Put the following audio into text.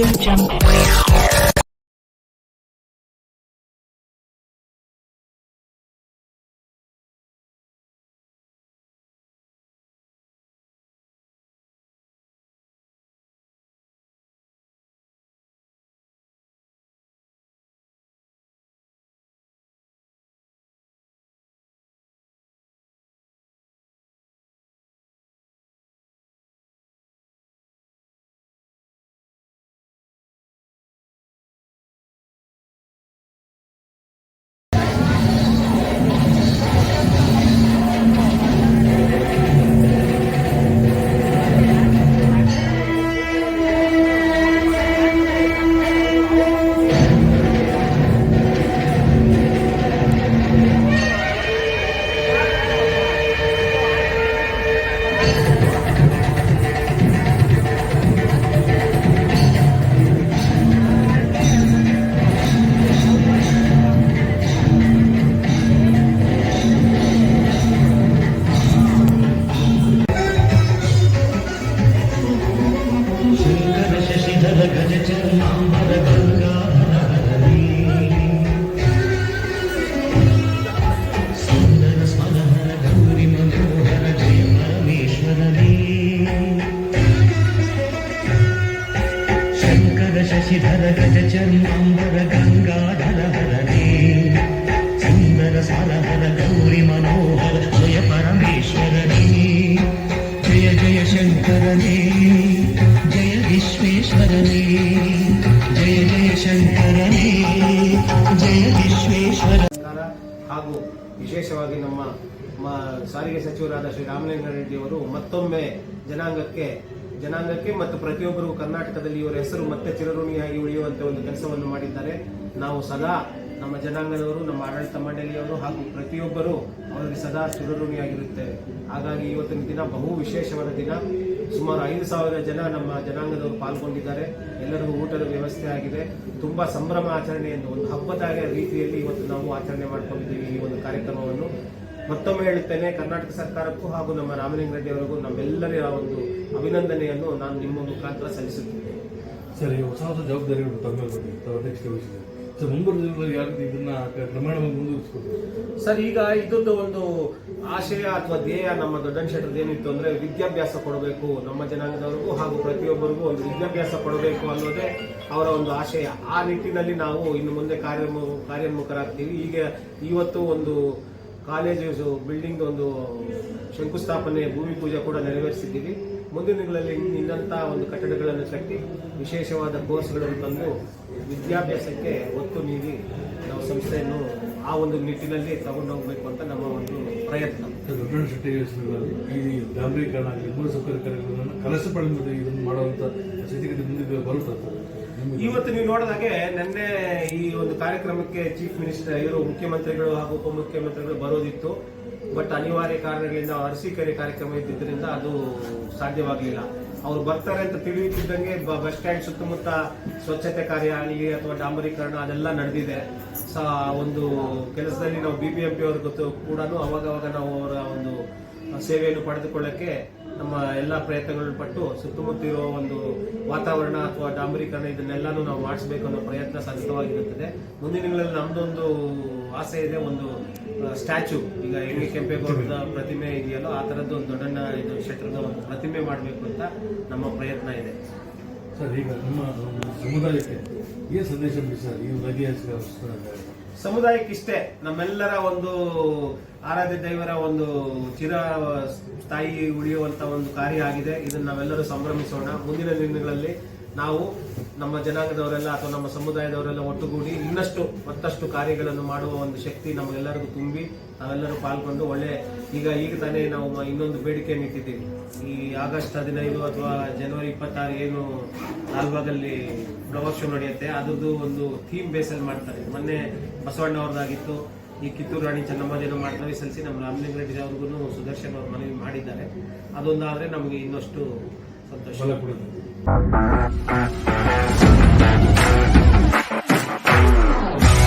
Audio Jungle. Shashidhara ಗಜ ಚಂದರ ಗಂಗಾಧರ ಹರನೇ. ಸುಂದರ ಹರ ಗೌರಿ ಮನೋಹರ ಜಯ ಪರಮೇಶ್ವರನೇ. ಜಯ ಜಯ ಶಂಕರನೇ, ಜಯ ವಿಶ್ವೇಶ್ವರನೇ, ಜಯ ಜಯ ಶಂಕರನೇ, ಜಯ ವಿಶ್ವೇಶ್ವರ. ಹಾಗೂ ವಿಶೇಷವಾಗಿ ನಮ್ಮ ಸಾರಿಗೆ ಸಚಿವರಾದ ಶ್ರೀ ರಾಮಲಿಂಗ ರೆಡ್ಡಿ ಅವರು ಮತ್ತೊಮ್ಮೆ ಜನಾಂಗಕ್ಕೆ ಜನಾಂಗಕ್ಕೆ ಮತ್ತು ಪ್ರತಿಯೊಬ್ಬರು ಕರ್ನಾಟಕದಲ್ಲಿ ಇವರ ಹೆಸರು ಮತ್ತೆ ಚಿರಋಣಿಯಾಗಿ ಉಳಿಯುವಂತೆ ಒಂದು ಕೆಲಸವನ್ನು ಮಾಡಿದ್ದಾರೆ. ನಾವು ಸದಾ ನಮ್ಮ ಜನಾಂಗದವರು, ನಮ್ಮ ಆಡಳಿತ ಮಂಡಳಿಯವರು ಹಾಗೂ ಪ್ರತಿಯೊಬ್ಬರು ಅವರಿಗೆ ಸದಾ ಚಿರಋಣಿಯಾಗಿರುತ್ತೇವೆ. ಹಾಗಾಗಿ ಇವತ್ತಿನ ದಿನ ಬಹು ವಿಶೇಷವಾದ ದಿನ. ಸುಮಾರು ಐದು ಸಾವಿರ ಜನ ನಮ್ಮ ಜನಾಂಗದವರು ಪಾಲ್ಗೊಂಡಿದ್ದಾರೆ. ಎಲ್ಲರಿಗೂ ಊಟದ ವ್ಯವಸ್ಥೆ ಆಗಿದೆ. ತುಂಬ ಸಂಭ್ರಮ ಆಚರಣೆಯನ್ನು ಒಂದು ಹಬ್ಬದ ರೀತಿಯಲ್ಲಿ ಇವತ್ತು ನಾವು ಆಚರಣೆ ಮಾಡ್ಕೊಂಡಿದ್ದೀವಿ ಈ ಒಂದು ಕಾರ್ಯಕ್ರಮವನ್ನು. ಮತ್ತೊಮ್ಮೆ ಹೇಳುತ್ತೇನೆ ಕರ್ನಾಟಕ ಸರ್ಕಾರಕ್ಕೂ ಹಾಗೂ ನಮ್ಮ ರಾಮಲಿಂಗ ರೆಡ್ಡಿ ಅವರಿಗೂ ನಮ್ಮೆಲ್ಲರ ಒಂದು ಅಭಿನಂದನೆಯನ್ನು ನಾನು ನಿಮ್ಮ ಮುಖಾಂತರ ಸಲ್ಲಿಸುತ್ತೇನೆ. ಸರ್ ಈ ಹೊಸ ಹೊಸ ಜವಾಬ್ದಾರಿಗಳು ತಮ್ಮ ಅಧ್ಯಕ್ಷತೆ ವಹಿಸಿದೆ ಸರ್ ಮುಂಬರುವ ದಿನಗಳಲ್ಲಿ ಯಾವ ರೀತಿ ಇದನ್ನ ಪ್ರಮಾಣವಾಗಿ ಮುಂದುವರಿಸ್ಕೊಡ್ತಾರೆ? ಸರ್ ಈಗ ಇದೊಂದು ಒಂದು ಆಶಯ ಅಥವಾ ಧ್ಯೇಯ ನಮ್ಮ ದೊಡ್ಡನ್ ಶೆಟ್ಟರ್ದು ಏನಿತ್ತು ಅಂದ್ರೆ ವಿದ್ಯಾಭ್ಯಾಸ ಕೊಡಬೇಕು. ನಮ್ಮ ಜನಾಂಗದವರಿಗೂ ಹಾಗೂ ಪ್ರತಿಯೊಬ್ಬರಿಗೂ ಒಂದು ವಿದ್ಯಾಭ್ಯಾಸ ಕೊಡಬೇಕು ಅನ್ನೋದೇ ಅವರ ಒಂದು ಆಶಯ. ಆ ನಿಟ್ಟಿನಲ್ಲಿ ನಾವು ಇನ್ನು ಮುಂದೆ ಕಾರ್ಯ ಕಾರ್ಯೋನ್ಮುಖರಾಗ್ತೀವಿ ಈಗ ಇವತ್ತು ಒಂದು ಕಾಲೇಜು ಬಿಲ್ಡಿಂಗ್ ಒಂದು ಶಂಕುಸ್ಥಾಪನೆ, ಭೂಮಿ ಪೂಜೆ ಕೂಡ ನೆರವೇರಿಸಿದ್ದೀವಿ. ಮುಂದಿನ ದಿನಗಳಲ್ಲಿ ಒಂದು ಕಟ್ಟಡಗಳನ್ನು ಕಟ್ಟಿ ವಿಶೇಷವಾದ ಕೋರ್ಸ್ಗಳನ್ನು ತಂದು ವಿದ್ಯಾಭ್ಯಾಸಕ್ಕೆ ಒತ್ತು ನೀಡಿ ನಾವು ಸಂಸ್ಥೆಯನ್ನು ಆ ಒಂದು ನಿಟ್ಟಿನಲ್ಲಿ ತಗೊಂಡು ಹೋಗಬೇಕು ಅಂತ ನಮ್ಮ ಒಂದು ಪ್ರಯತ್ನ. ಈ ಆಗಲಿ, ಮೂಲಸೌಕರ್ಯ ಕಾರ್ಯಗಳನ್ನು ಪಡೆದ ಇದನ್ನು ಮಾಡುವಂತ ಸ್ಥಿತಿಗತಿ ಮುಂದೆ ಬರುತ್ತೆ ಇವತ್ತು ನೀವು ನೋಡಿದಾಗೆ ನಿನ್ನೆ ಈ ಒಂದು ಕಾರ್ಯಕ್ರಮಕ್ಕೆ ಚೀಫ್ ಮಿನಿಸ್ಟರ್ ಇವರು ಮುಖ್ಯಮಂತ್ರಿಗಳು ಹಾಗೂ ಉಪಮುಖ್ಯಮಂತ್ರಿಗಳು ಬರೋದಿತ್ತು. ಬಟ್ ಅನಿವಾರ್ಯ ಕಾರಣಗಳಿಂದ ಅರಸೀಕೆರೆ ಕಾರ್ಯಕ್ರಮ ಇದ್ದಿದ್ದರಿಂದ ಅದು ಸಾಧ್ಯವಾಗಲಿಲ್ಲ. ಅವ್ರು ಬರ್ತಾರೆ ಅಂತ ತಿಳಿಯುತ್ತಿದ್ದಂಗೆ ಬಸ್ ಸ್ಟ್ಯಾಂಡ್ ಸುತ್ತಮುತ್ತ ಸ್ವಚ್ಛತೆ ಕಾರ್ಯ ಆಗಲಿ ಅಥವಾ ಡಾಂಬರೀಕರಣ ಅದೆಲ್ಲ ನಡೆದಿದೆ. ಸ, ಒಂದು ಕೆಲಸದಲ್ಲಿ ನಾವು ಬಿ ಬಿ ಎಂ ಪಿ ಅವ್ರ ಗೊತ್ತು ಕೂಡ ಅವಾಗವಾಗ ಅವಾಗ ನಾವು ಅವರ ಒಂದು ಸೇವೆಯನ್ನು ಪಡೆದುಕೊಳ್ಳಕ್ಕೆ ನಮ್ಮ ಎಲ್ಲ ಪ್ರಯತ್ನಗಳನ್ನು ಪಟ್ಟು ಸುತ್ತಮುತ್ತ ಇರುವ ಒಂದು ವಾತಾವರಣ ಅಥವಾ ಡಾಂಬರೀಕರಣ ಇದನ್ನೆಲ್ಲಾನು ನಾವು ಮಾಡಿಸಬೇಕು ಅನ್ನೋ ಪ್ರಯತ್ನ ಸತತವಾಗಿರುತ್ತದೆ. ಮುಂದಿನ ದಿನಗಳಲ್ಲಿ ನಮ್ದೊಂದು ಆಸೆ ಇದೆ, ಒಂದು ಸ್ಟ್ಯಾಚು. ಈಗ ಹೆಂಗೆ ಕೆಂಪೇಗೌಡದ ಪ್ರತಿಮೆ ಇದೆಯಲ್ಲೋ, ಆ ಥರದ್ದು ಒಂದು ದೊಡ್ಡಣ್ಣ ಇದು ಕ್ಷೇತ್ರದ ಒಂದು ಪ್ರತಿಮೆ ಮಾಡಬೇಕು ಅಂತ ನಮ್ಮ ಪ್ರಯತ್ನ ಇದೆ. ಸರ್, ಈಗ ನಮ್ಮ ಸಮುದಾಯಕ್ಕೆ ಸಂದೇಶ ಸರ್, ಈ ಐತಿಹಾಸಿಕ ಸಮುದಾಯಕ್ಕೆ ಇಷ್ಟೇ ನಮ್ಮೆಲ್ಲರ ಒಂದು ಆರಾಧ್ಯ ದೈವರ ಒಂದು ಚಿರ ಸ್ಥಾಯಿ ಉಳಿಯುವಂತ ಒಂದು ಕಾರ್ಯ ಆಗಿದೆ. ಇದನ್ನ ನಾವೆಲ್ಲರೂ ಸಂಭ್ರಮಿಸೋಣ. ಮುಂದಿನ ದಿನಗಳಲ್ಲಿ ನಾವು ನಮ್ಮ ಜನಾಂಗದವರೆಲ್ಲ ಅಥವಾ ನಮ್ಮ ಸಮುದಾಯದವರೆಲ್ಲ ಒಟ್ಟುಗೂಡಿ ಇನ್ನಷ್ಟು ಮತ್ತಷ್ಟು ಕಾರ್ಯಗಳನ್ನು ಮಾಡುವ ಒಂದು ಶಕ್ತಿ ನಮಗೆಲ್ಲರಿಗೂ ತುಂಬಿ ನಾವೆಲ್ಲರೂ ಪಾಲ್ಗೊಂಡು ಒಳ್ಳೆ ಈಗ ಈಗ ತಾನೇ ನಾವು ಇನ್ನೊಂದು ಬೇಡಿಕೆಯನ್ನು ಇಟ್ಟಿದ್ದೀವಿ. ಈ ಆಗಸ್ಟ್ ಹದಿನೈದು ಅಥವಾ ಜನವರಿ ಇಪ್ಪತ್ತಾರು ಏನು ಲಾಲ್ಬಾಗಲ್ಲಿ ಶೋ ನಡೆಯುತ್ತೆ ಅದರದ್ದು ಒಂದು ಥೀಮ್ ಬೇಸಲ್ಲಿ ಮಾಡ್ತಾರೆ. ಮೊನ್ನೆ ಬಸವಣ್ಣ ಅವ್ರದ್ದಾಗಿತ್ತು, ಈ ಕಿತ್ತೂರು ರಾಣಿ ಚೆನ್ನಮ್ಮದೇನು ಮಾಡ್ತಾರೆ ಸಲ್ಲಿಸಿ ನಮ್ಮ ರಾಮಲಿಂಗ ರೆಡ್ಡಿ ಅವ್ರಿಗೂ ಸುದರ್ಶನ್ ಅವರು ಮನವಿ ಮಾಡಿದ್ದಾರೆ. ಅದೊಂದಾದರೆ ನಮಗೆ ಇನ್ನಷ್ಟು ಸಂತೋಷ. Thank you.